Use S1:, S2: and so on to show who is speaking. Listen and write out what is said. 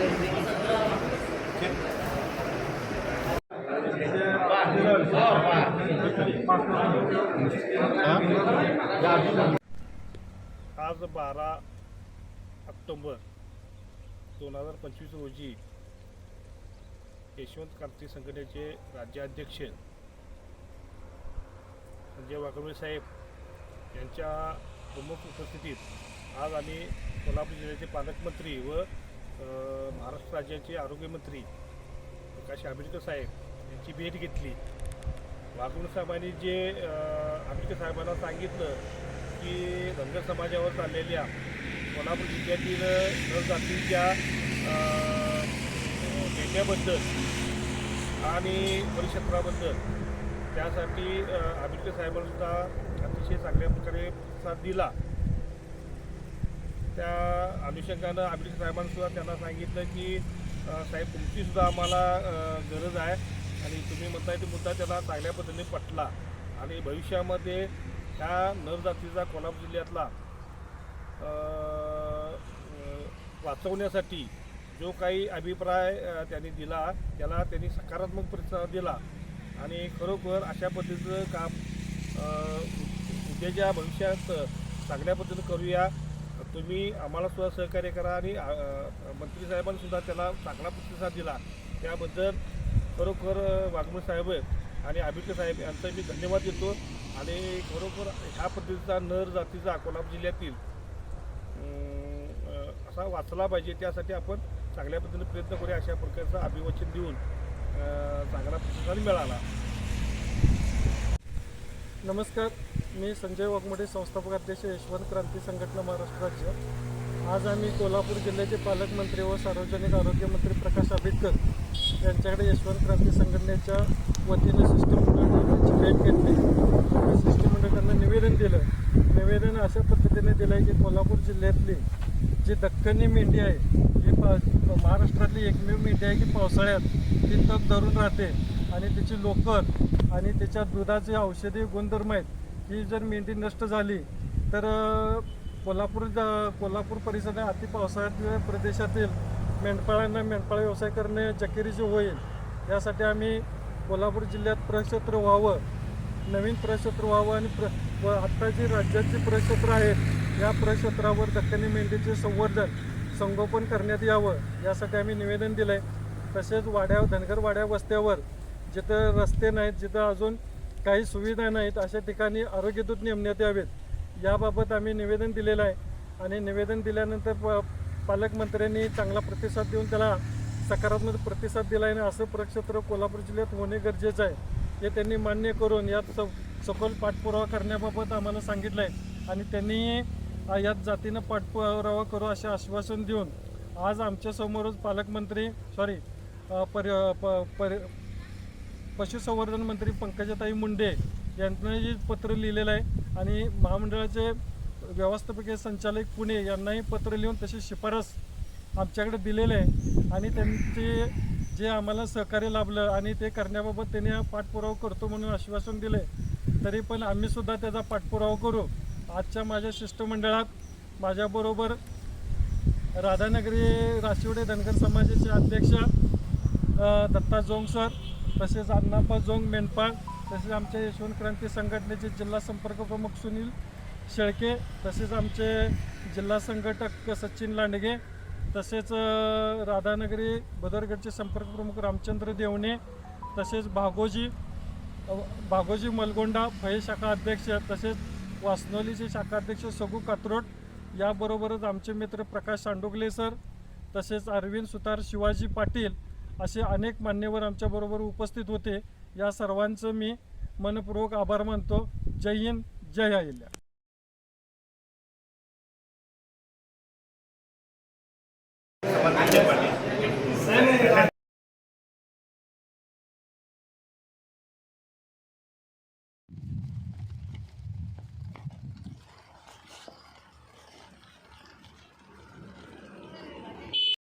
S1: आज बारा ऑक्टोंबर दोन हजार पंचवीस रोजी यशवंत क्रांती संघटनेचे राज्याध्यक्ष संजय वाघमोडे साहेब यांच्या प्रमुख उपस्थितीत आज आम्ही कोल्हापूर जिल्ह्याचे पालकमंत्री व महाराष्ट्र राज्याचे आरोग्यमंत्री प्रकाश आंबेडकर साहेब यांची भेट घेतली. वाघमोडे साहेबांनी जे आंबेडकर साहेबांना सांगितलं की धनगर समाजावर चाललेल्या कोल्हापूर जिल्ह्यातील नर जातीच्या अ, आणि परिक्षेत्राबद्दल त्यासाठी आंबेडकर साहेबांनी अतिशय चांगल्या प्रकारे प्रतिसाद दिला. त्या अनुषंगानं आंबेडकर साहेबांसुद्धा त्यांना सांगितलं की साहेब तुमचीसुद्धा आम्हाला गरज आहे. आणि तुम्ही म्हणताय तो मुद्दा त्यांना चांगल्या पद्धतीने पटला. आणि भविष्यामध्ये ह्या नर जातीचा कोल्हापूर जिल्ह्यातला वाचवण्यासाठी जो काही अभिप्राय त्यांनी दिला त्याला त्यांनी सकारात्मक प्रतिसाद दिला. आणि खरोखर अशा पद्धतीचं काम उद्याच्या भविष्यात चांगल्या पद्धतीनं करूया. तुम्ही आम्हाला सुद्धा सहकार्य करा आणि मंत्री साहेबांनी सुद्धा त्याला चांगला प्रतिसाद दिला. त्याबद्दल खरोखर अ, साहेब आणि आंबेडकर साहेब यांचा मी धन्यवाद देतो. आणि खरोखर ह्या पद्धतीचा नर जातीचा कोल्हापूर जिल्ह्यातील असा वाचला पाहिजे. त्यासाठी आपण चांगल्या पद्धतीने प्रयत्न करूया अशा प्रकारचं अभिवचन देऊन चांगला प्रतिसाद मिळाला.
S2: नमस्कार मी संजय वाघमोडे संस्थापक अध्यक्ष यशवंत क्रांती संघटना महाराष्ट्र राज्य. आज आम्ही कोल्हापूर जिल्ह्याचे पालकमंत्री व सार्वजनिक आरोग्य मंत्री प्रकाश आंबेडकर यांच्याकडे यशवंत क्रांती संघटनेच्या वतीने शिष्टमंडळाची भेट घेतली. आणि शिष्टमंडळांना निवेदन दिलं. निवेदन अशा पद्धतीने दिलं आहे की कोल्हापूर जिल्ह्यातली जी दख्खनी मेंढी आहे ही पा महाराष्ट्रातली एकमेव मेंढी आहे की पावसाळ्यात ती तग धरून राहते. आणि त्याची लोकर आणि त्याच्या दुधाचे औषधी गुणधर्म आहेत ही जर मेंढी नष्ट झाली तर कोल्हापूर कोल्हापूर परिसरात अति पावसाळ्यातील प्रदेशातील मेंढपाळांना मेंढपाळ व्यवसाय करणे चकिरीचे होईल. यासाठी आम्ही कोल्हापूर जिल्ह्यात प्रक्षेत्र व्हावं नवीन प्रक्षेत्र व्हावं आणि प्र व आत्ता जी राज्याची प्रक्षेत्र आहेत या प्रक्षेत्रावर दख्खनी मेंढीचे संवर्धन संगोपन करण्यात यावं यासाठी आम्ही निवेदन दिलं आहे तसेच वाड्या धनगर वाड्या वस्त्यावर जिथं रस्ते नाहीत जिथं अजून काही सुविधा नाहीत अशा ठिकाणी आरोग्यदूत नेमण्यात यावेत. याबाबत आम्ही निवेदन दिलेलं आहे आणि निवेदन दिल्यानंतर प पालकमंत्र्यांनी चांगला प्रतिसाद देऊन त्याला सकारात्मक प्रतिसाद दिला आहे आणि असं प्रक्षेत्र कोल्हापूर जिल्ह्यात होणे गरजेचं आहे. हे त्यांनी मान्य करून यात स सखोल पाठपुरावा करण्याबाबत आम्हाला सांगितलं आहे आणि त्यांनी यात जातीनं पाठपुरावा करू असे आश्वासन देऊन आज आमच्यासमोरच पालकमंत्री सॉरी पर प- पर पशुसंवर्धन मंत्री पंकजाताई मुंडे यांना जे पत्र लिहिलेलं आहे आणि महामंडळाचे व्यवस्थापकीय संचालक पुणे यांनाही पत्र लिहून तशी शिफारस आमच्याकडे दिलेलं आहे. आणि त्यांचे जे आम्हाला सहकार्य लाभलं आणि ते करण्याबाबत त्यांनी हा पाठपुरावा करतो म्हणून आश्वासन दिले तरी पण आम्हीसुद्धा त्याचा पाठपुरावा करू. आजच्या माझ्या शिष्टमंडळात माझ्याबरोबर राधानगरी राशिवडे धनगर समाजाचे अध्यक्ष दत्ता जोंग सर तसेच अण्णापा जोंग मेंढपाळ तसेच आमच्या यशवंत क्रांती संघटनेचे जिल्हा संपर्क प्रमुख सुनील शेळके तसेच आमचे जिल्हा संघटक सचिन लांडगे तसेच राधानगरी बदरगडचे संपर्क प्रमुख रामचंद्र देवणे तसेच भागोजी भागोजी मलगोंडा फळे शाखा अध्यक्ष तसेच वासनोलीचे शाखा अध्यक्ष सगू कात्रोट याबरोबरच आमचे मित्र प्रकाश सांडोगले सर तसेच अरविंद सुतार शिवाजी पाटील असे अनेक मान्यवर आमच्याबरोबर उपस्थित होते. या सर्वांचं मी मनपूर्वक आभार मानतो. जय हिंद जय अहिल्या